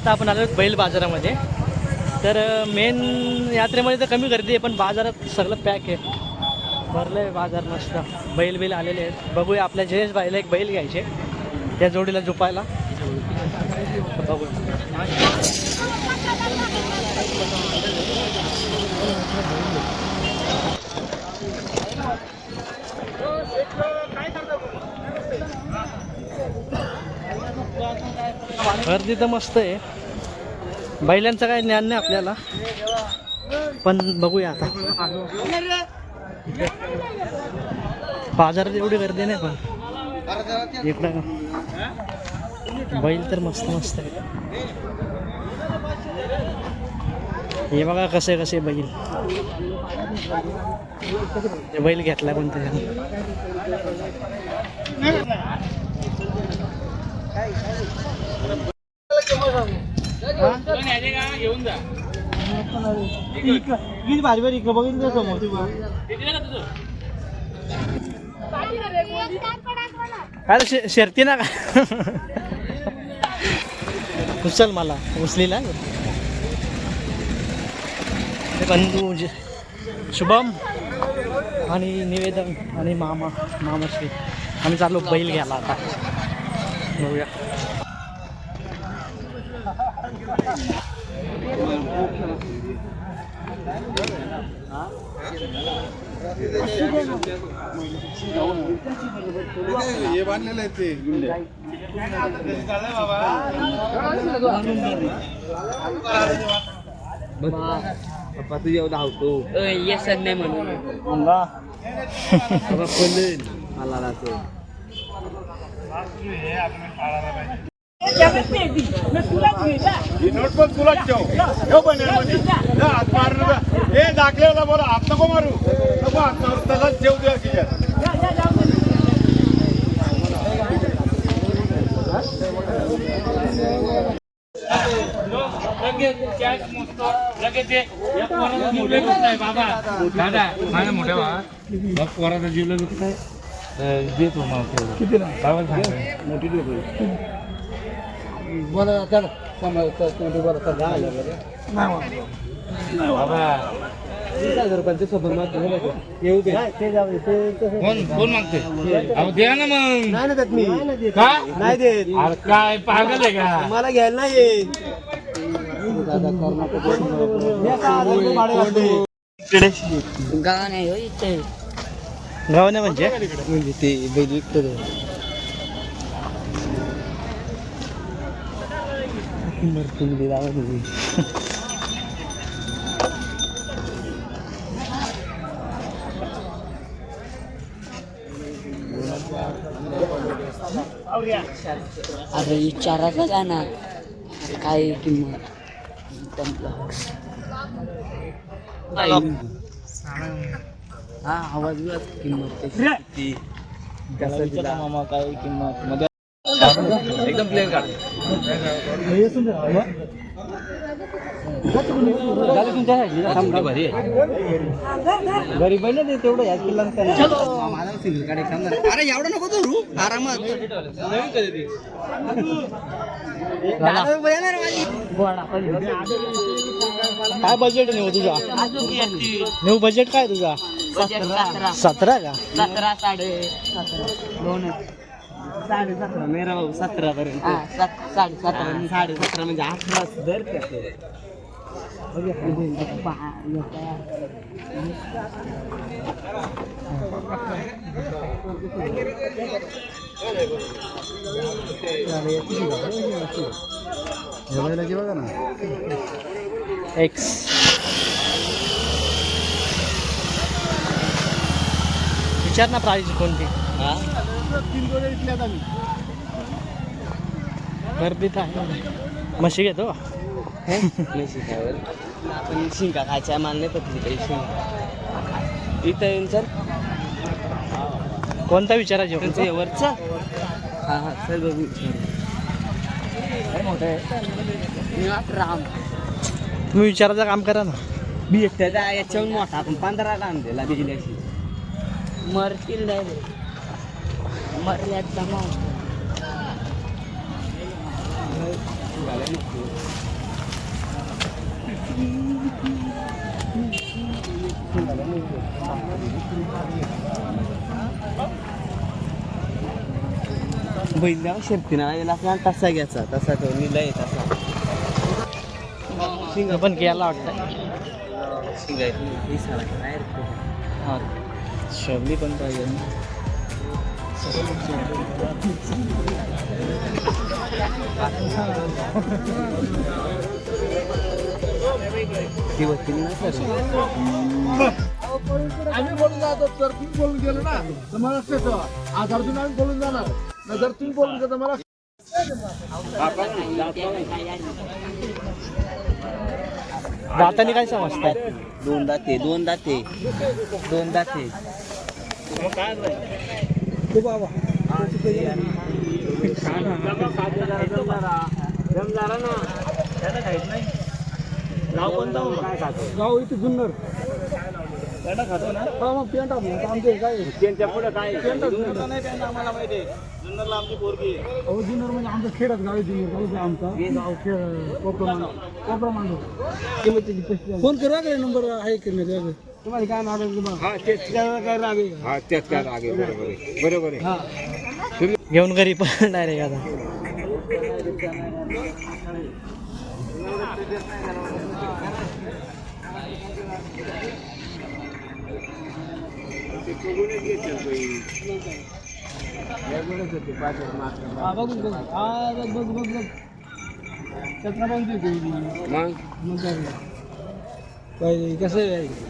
आता आपण आलो बैल बाजारामध्ये. तर मेन यात्रेमध्ये तर कमी गर्दी आहे पण बाजारात सगळं पॅक आहे. भरलं आहे बाजार मस्त. बैल बैल आलेले आहेत. बघूया आपल्या जयेश बाईला एक बैल घ्यायचे. त्या जोडीला झोपायला. बघूया. गर्दी तर मस्त आहे. बैलांचं काही ज्ञान नाही आपल्याला. पण बघूया आता. बाजारात एवढी गर्दी नाही पण. इकडं बैल तर मस्त मस्त आहे. हे बघा कसे कसे बैल. बैल घेतला कोणत्या किती भारी भारी बघितलं समोर? अरे शे शर्ती ना? का उचल मला उचलीला? बंधू जे- शुभम आणि निवेदन आणि मामा मामाश्री. आम्ही चाललो बैल घ्यायला आता. बघूया. हे बांधलेलं आहे ते गुंडे पप्पा तुझ्या धावतो येस नाही म्हणून म्हणला बाबा मला राहतो नोटबुक तुला ठेव ठेव बनेलमध्ये. जा, हात मारू तसाच ठेव द्या खिशात दादा माझ्या मोठ्या भावा मग पोराचा जीवला दुखत आहे तर देतो मग तेवढं किती बाबा सांग मोठी डोकं बाबा कोण कोण मागते? अहो द्या ना मग. का नाही देत. अरे काय पागल आहे का? मला घ्यायला नाही येईल गाव नाही हो इथे. नाही म्हणजे? म्हणजे ते बैल विकतो अरे विचारायचं का ना? काय किंमत? हा आवाज किंमत किती? मामा काय किंमत? एकदम प्लेन काढ घरी बैल दे तेवढं या किल्लांचं अरे एवढं नको धरू आरामात काय बजेट नेऊ तुझा? नेऊ बजेट काय तुझा? सतरा. सतरा का? सतरा साडे सतरा. दोन साडे सतरा मेरा भाऊ सतरा पर्यंत हा सात साडे सतरा साडे सतरा म्हणजे आठ तास दर बघा ना एक्स विचार ना प्राईज कोणती? गर्दीत आहे. म्हशी घेतो. आपण शिंका खायच्या पत्नी काही शिंका. इथं येऊन सर कोणता विचारायचे त्यांचं वरचं? हा हा सर बघू. निवास राम. तुम्ही विचारायचं काम करा ना. मी एकट्याचा याच्याहून मोठा. आपण पंधरा राम दिला बिजल्याशी मरतील डायरेक्ट. मरल्यात जमा बैल शेपटीना लागला तसा घ्यायचा तसा तो निलय तसा. शिंग पण घ्यायला वाटतं हा शबली पण पाहिजे ना. आम्ही बोलून जातो तर तुम्ही बोलून गेलो ना तर मला कसं आधारतून आम्ही बोलून जाणार. नाही जर तुम्ही बोलून गेलं मला दाताने काय समजताय? दोन दाते दोन दाते. दोन दाते. गाव इथे जुन्नर. पेंटा खातो ना? हा मग पेंटा आमचे काय पुढे काय? आम्हाला माहिती जुन्नरला आमची पोरगी अहो जुन्नर म्हणजे आमचं खेडच गाव आहे जुन्नर. गाव. आमचा गाव खेळ कोपरा कोपरा मांडव फोन करा काय नंबर आहे की नाही? तुम्हाला काय हा काय राग आहे? हा त्यात काय रागे बरोबर आहे. बरोबर आहे. घेऊन घरी पण डायरेक्ट आता. हा बघू बघू. हा बघ बघ बघ बघ. चक्रा बांधली मग? मग काय? कसं आहे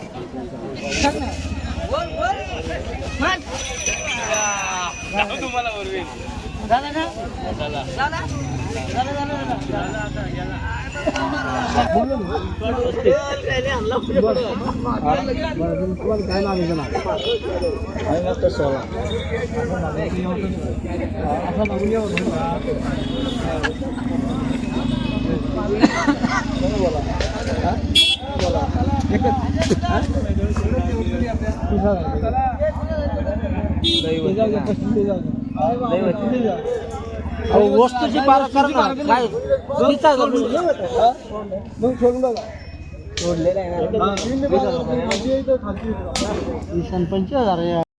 तुम्हाला काय नाव आहे ना आहे असं मागून वस्तूची काय मग सोडून बघा सोडलेलं आहे पंचवीस हजार